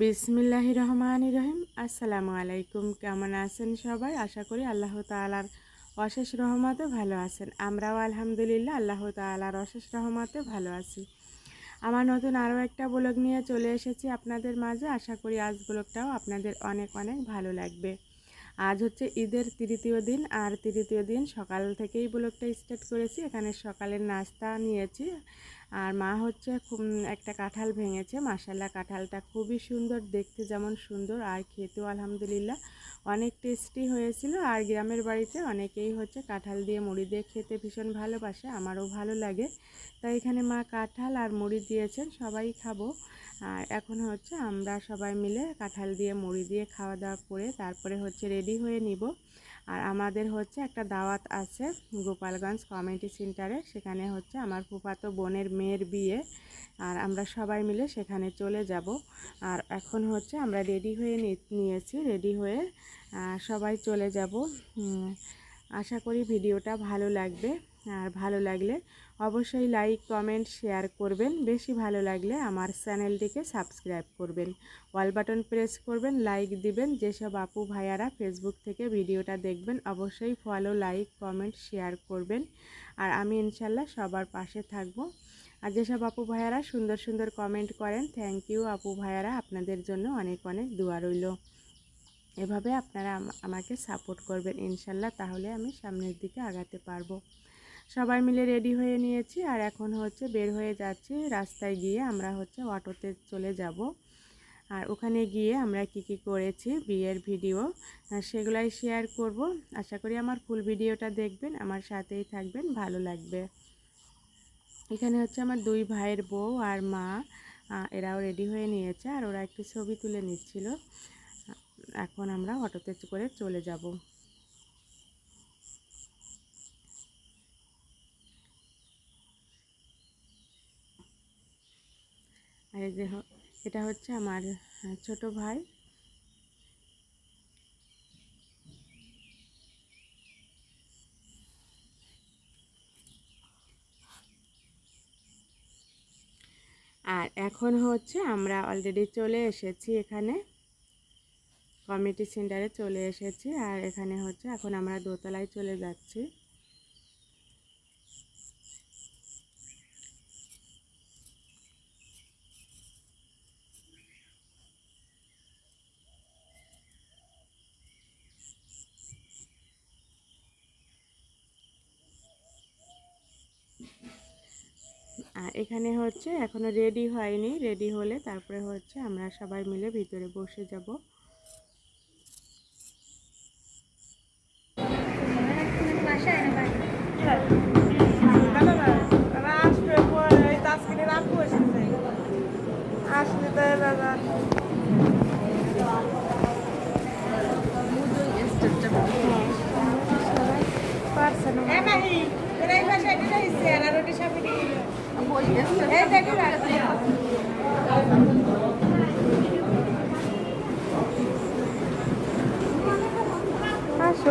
বিসমিল্লাহ রহমান রহিম আসসালামু আলাইকুম কেমন আছেন সবাই? আশা করি আল্লাহ তালার অশেষ রহমতে ভালো আছেন। আমরাও আলহামদুলিল্লাহ আল্লাহ তালার অশেষ রহমতে ভালো আছি। আমার নতুন আরও একটা ব্লগ নিয়ে চলে এসেছি আপনাদের মাঝে। আশা করি আজ ব্লগটাও আপনাদের অনেক অনেক ভালো লাগবে। আজ হচ্ছে ঈদের তৃতীয় দিন, আর তৃতীয় দিন সকাল থেকেই ব্লগটা স্টার্ট করেছি। এখানে সকালের নাস্তা নিয়েছি। আর মা হচ্ছে খুব একটা কাঁঠাল ভেঙেছে। মাসাল্লা কাঁঠালটা খুবই সুন্দর দেখতে, যেমন সুন্দর। আর খেতেও আলহামদুলিল্লাহ অনেক টেস্টি হয়েছিল। আর গ্রামের বাড়িতে অনেকেই হচ্ছে কাঁঠাল দিয়ে মুড়ি দিয়ে খেতে ভীষণ ভালোবাসে। আমারও ভালো লাগে। তাই এখানে মা কাঁঠাল আর মুড়ি দিয়েছেন, সবাই খাব। আর এখন হচ্ছে আমরা সবাই মিলে কাঁঠাল দিয়ে, মুড়ি দিয়ে খাওয়া দাওয়া করে তারপরে হচ্ছে রেডি হয়ে নিব। আর আমাদের হচ্ছে একটা দাওয়াত আছে গোপালগঞ্জ কমিউনিটি সেন্টারে। সেখানে হচ্ছে আমার ফুফাতো বোনের মেয়ের বিয়ে। আর আমরা সবাই মিলে সেখানে চলে যাব। আর এখন হচ্ছে আমরা রেডি হয়ে নিয়েছি, রেডি হয়ে সবাই চলে যাব। আশা করি ভিডিওটা ভালো লাগবে। আর ভালো লাগলে অবশ্যই লাইক কমেন্ট শেয়ার করবেন। বেশি ভালো লাগলে আমার চ্যানেলটিকে সাবস্ক্রাইব করবেন। ওয়াল বাটন প্রেস করবেন লাইক দিবেন। যেসব আপু ভাইয়ারা ফেসবুক থেকে ভিডিওটা দেখবেন, অবশ্যই ফলো লাইক কমেন্ট শেয়ার করবেন। আর আমি ইনশাল্লাহ সবার পাশে থাকব। আর যেসব আপু ভাইয়ারা সুন্দর সুন্দর কমেন্ট করেন থ্যাংক ইউ আপু ভাইয়ারা, আপনাদের জন্য অনেক অনেক দোয়া রইল। এভাবে আপনারা আমাকে সাপোর্ট করবেন ইনশাল্লাহ, তাহলে আমি সামনের দিকে আগাতে পারব। সবাই মিলে রেডি হয়ে নিয়েছি আর এখন হচ্ছে বের হয়ে যাচ্ছি। রাস্তায় গিয়ে আমরা হচ্ছে অটোতে চলে যাব। আর ওখানে গিয়ে আমরা কি কি করেছি বিয়ের ভিডিও সেগুলাই শেয়ার করব। আশা করি আমার ফুল ভিডিওটা দেখবেন, আমার সাথেই থাকবেন, ভালো লাগবে। এখানে হচ্ছে আমার দুই ভাইয়ের বউ আর মা এরাও রেডি হয়ে নিয়েছে আর ওরা একটু ছবি তুলে নিচ্ছিল। এখন আমরা অটোতে করে চলে যাব। যে এটা হচ্ছে আমার ছোট ভাই। আর এখন হচ্ছে আমরা অলরেডি চলে এসেছি এখানে। কমিটি সেন্টারে চলে এসেছি আর এখানে হচ্ছে এখন আমরা দোতলায় চলে যাচ্ছি। এখানে হচ্ছে এখনও রেডি হয়নি রেডি হলে তারপরে হচ্ছে আমরা সবাই মিলে ভিতরে বসে যাব। আসলে তো দাদা পারছেন এই আসো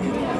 Yeah.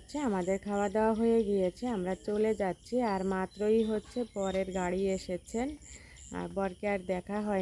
হচ্ছে আমাদের খাওয়া দাওয়া হয়ে গিয়েছে, আমরা চলে যাচ্ছি আর মাত্রই হচ্ছে পরের গাড়ি এসেছেন। আর বরকে আর দেখা হয়